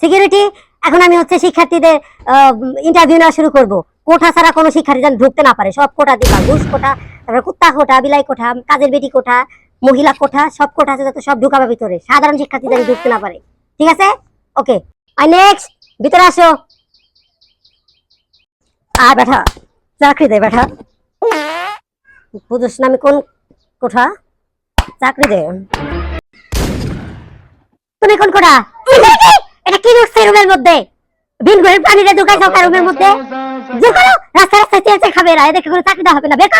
Security এখন আমি হচ্ছে শিক্ষার্থীদের ইন্টারভিউ নেওয়া শুরু করব। কোঠা ছাড়া কোনো শিক্ষার্থী যেন ঢুকতে না পারে। সব কোঠা দিবা, ঘুষ কোঠা, তারপরে কুত্তা কোঠা, বিলাই কোঠা, কাজের বেটি কোঠা, মহিলা কোঠা, সব কোঠা আছে যাতে সব ঢুকাবে ভিতরে। সাধারণ শিক্ষার্থী যেন ঢুকতে না পারে। ঠিক আছে? ওকে আর নেক্সট ভিতরে আসো। আর বেটা চাকরি দে বেটা বুঝোস না আমি কোন কোঠা? চাকরি দে। তুমি কোন কোঠা? এটা কি ঢুকছে রুমের মধ্যে? প্রাণীরা ঢুকাইছো কার রুমের মধ্যে? যে করো রাস্তা রাস্তায় চেয়ে চেয়ে খাবে এরা এদেরকে কোনো চাকরি দেওয়া হবে না সিকিউরিটি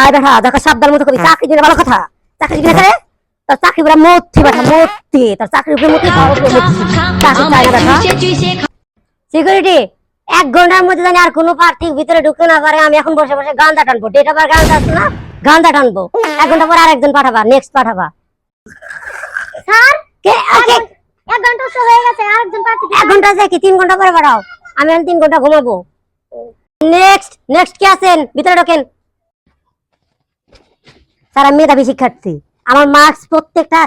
আয় বেটা দেখো সাবধান মতো কবি চাকরি ভালো কথা। চাকরি করে তোর চাকরি পুরা মূর্তি বেটা মূর্তি তোর চাকরি মূর্তি চাই বেটা। সিকিউরিটি এক ঘণ্টার মধ্যে জানি আর কোনো প্রার্থী ভিতরে ঢুকতে না পারে আমি এখন বসে বসে গান্দা টানবো। ডেট গান্দা আছে না? গান্দা টানবো। এক ঘণ্টা পর আরেকজন পাঠাবা নেক্সট পাঠাবা। কে? কে? এক ঘণ্টা তো হয়ে গেছে আরেকজন প্রার্থী এক ঘণ্টা আছে কি? তিন ঘণ্টা পরে পাঠাও। আমি এখন তিন ঘণ্টা ঘুমাবো। নেক্সট নেক্সট কে আছেন? ভিতরে ঢোকেন। স্যার আমি মেধাবী শিক্ষার্থী। আমার মার্কস প্রত্যেকটা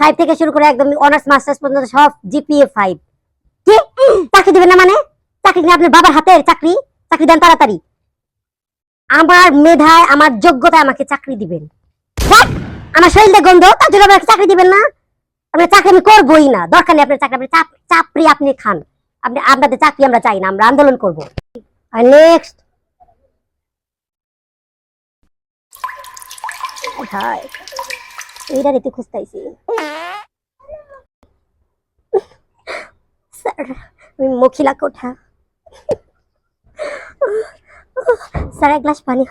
ফাইভ থেকে শুরু করে একদম অনার্স মাস্টার্স পর্যন্ত সব জিপিএ ফাইভ কি? চাকরি দিবেন না মানে? চাকরি নিয়ে আপনার বাবার হাতের চাকরি? চাকরি দেন তাড়াতাড়ি। আমার মেধায় আমার যোগ্যতায় আমাকে চাকরি দিবেন। আমার শরীরে গন্ধ? তার জন্য আমাকে চাকরি দিবেন না? আপনার চাকরি করবোই না। দরকার নেই আপনার চাকরি, আপনি চাপ- চাকরি আপনি খান। আপনি আপনাদের চাকরি আমরা চাই না, আমরা আন্দোলন করব। নেক্সট আমি কোঠা। গ্লাস পানি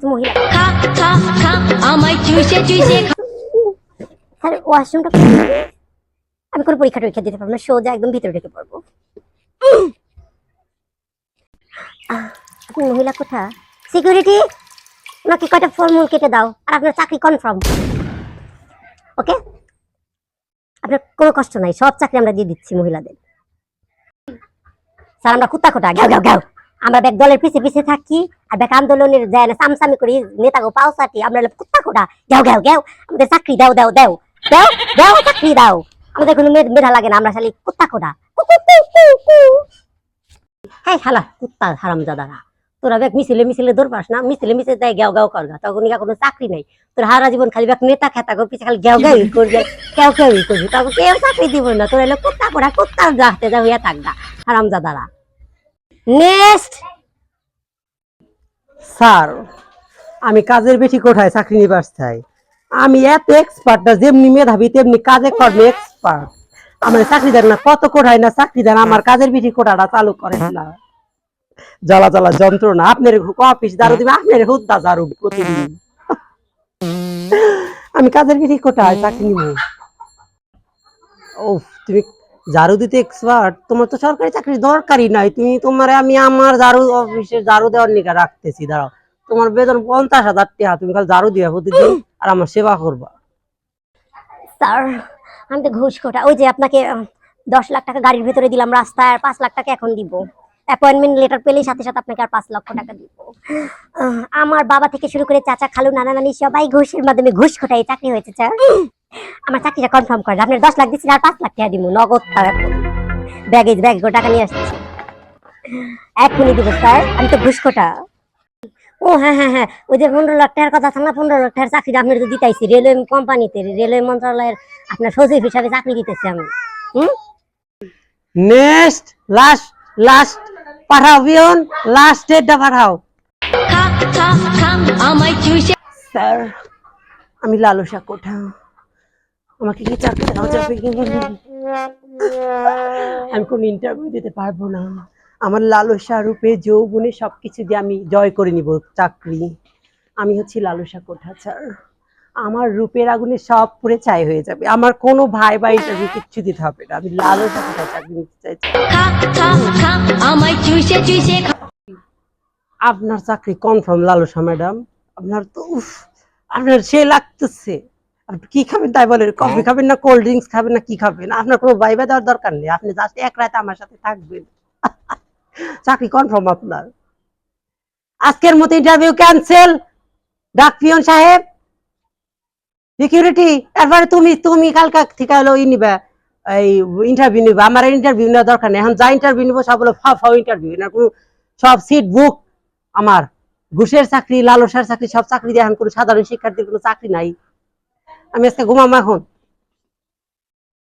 তো মহিলা। খা খা খা, আমায় চুষে চুষে স্যার ওয়াশরুমটা আমি কোনো পরীক্ষা টরীক্ষা দিতে পারব না, সোজা একদম ভিতরে ঢুকে পড়ব। আপনি মহিলা কোথা সিকিউরিটি ওনাকে কয়টা ফর্মুল কেটে দাও, আর আপনার চাকরি কনফার্ম ওকে আপনার কোনো কষ্ট নাই, সব চাকরি আমরা দিয়ে দিচ্ছি মহিলাদের। স্যার, আমরা কুত্তা কোটা গাও গাও গাও আমরা ব্যাগ দলের পিছে পিছে থাকি, আর ব্যাগ আন্দোলনের যায় না সামসামি করি, নেতাগো পাও সাটি আমরা কুত্তা কোটা গাও গাও গাও আমাদের চাকরি, দাও দাও দাও। দাও দাও, চাকরি দাও। আমাদের কোনো মেধ- লাগে না, আমরা খালি কুত্তা কু। হ্যাঁ শালা কুত্তা হারাম দাদারা তোরা ব্যাগ মিছিলে মিছিলে দৌড় পাস না, মিছিলে মিছিলে দেয় গেও গাও করগা তখন কোনো চাকরি নাই। তোর হারা জীবন খালি ব্যাগ নেতা খেতা গো খালি গেও গাও করবে কেউ কেউ করবি, তখন কেউ চাকরি দিব না। কুত্তা কুত্তা রাখতে যাও নেক্সট স্যার, আমি কাজের বেশি কোঠায় চাকরি নিবাস চাই। আমি এত এক্সপার্ট না, যেমনি মেধাবী, তেমনি কাজে কর্মে এক্সপার্ট আমার চাকরি দেন না, কত কোঠায় না চাকরি দেন, আমার কাজের বেশি কোঠাটা চালু করেন না। জ্বালা জ্বালা যন্ত্রণা, আপনার অফিস দারু দিবে, আপনার হুদ্দা দারু প্রতিদিন। আমি কাজের বেশি কোঠায় চাকরি নিব। ও তুমি ঝাড়ু দিতে এক্সপার্ট তোমার তো সরকারি চাকরি দরকারই নাই। তুমি তোমার আমি আমার ঝাড়ু অফিসে ঝাড়ু দেওয়ার নিকা রাখতেছি, দাঁড়াও। তোমার বেতন পঞ্চাশ হাজার টাকা, তুমি খালি ঝাড়ু দিবা প্রতিদিন। আর আমার সেবা করবা। স্যার, আমি তো ঘুষ কোটা ওই যে আপনাকে দশ লাখ টাকা গাড়ির ভেতরে দিলাম রাস্তায়, আর পাঁচ লাখ টাকা এখন দিব। অ্যাপয়েন্টমেন্ট লেটার পেলেই সাথে সাথে আপনাকে আর পাঁচ লক্ষ টাকা দিব। আমার বাবা থেকে শুরু করে চাচা, খালু, নানা, নানি, সবাই ঘুষের মাধ্যমে ঘুষ কোটায় চাকরি হয়েছে, স্যার। আমার চাকরিটা কনফার্ম করে আপনার দশ লাখ দিচ্ছি, আর পাঁচ লাখ টাকা দিব। নগদ এখন। ব্যাগেজ ব্যাগ টাকা নিয়ে আসছি। এখনই দিব, স্যার। আমি তো ঘুষ কোটা ও হ্যাঁ হ্যাঁ হ্যাঁ। ওই যে পনেরো লাখ টাকার কথা থাকলে পনেরো লাখ টাকার চাকরি আপনার তো দিতাইছি। রেলওয়ে কোম্পানিতে রেলওয়ে মন্ত্রণালয়ের আপনার সচিব হিসাবে চাকরি দিতেছি আমি। হুম? নেক্সট লাস্ট লাস্ট পাঠাও বিয়ন লাস্ট ডেটটা পাঠাও। খা খা খা আমায় চুষে স্যার আমি লালসা কোঠা। আমাকে কি চাকরি দেওয়া যাবে আমি কোন ইন্টারভিউ দিতে পারব না। আমার লালসা রূপে যৌবনে সব কিছু দিয়ে আমি জয় করে নিব চাকরি। আমি হচ্ছি লালসা কোঠা স্যার আমার রূপের আগুনে সব পুরে ছাই হয়ে যাবে। আমার কোনো ভাই বা ইন্টারভিউ কিচ্ছু দিতে হবে না। আমি লালসা কোঠা চাকরি নিতে চাইছি আপনার চাকরি কনফার্ম লালসা ম্যাডাম আপনার তো উফ আপনার সে লাগতেছে। আপনি কি খাবেন তাই বলেন? কফি খাবেন না কোল্ড ড্রিঙ্কস খাবেন না কি খাবেন? আপনার কোনো বাইবা দেওয়ার দরকার নেই। আপনি জাস্ট এক রাতে আমার সাথে থাকবেন। চাকরি কনফার্ম আপনার। আজকের মতো ইন্টারভিউ ক্যান্সেল ডাক পিয়ন সাহেব সিকিউরিটি এরপরে তুমি তুমি কালকা থেকে হলো ই নিবা, এই ইন্টারভিউ নিবা। আমার ইন্টারভিউ নেওয়া দরকার নেই। এখন যা ইন্টারভিউ নিবো, সব হলো ফা ফাও ইন্টারভিউ না কোনো, সব সিট বুক আমার। ঘুষের চাকরি, লালসার চাকরি, সব চাকরি দিয়ে এখন কোনো সাধারণ শিক্ষার্থীর কোনো চাকরি নাই। আমি আজকে ঘুমাম এখন।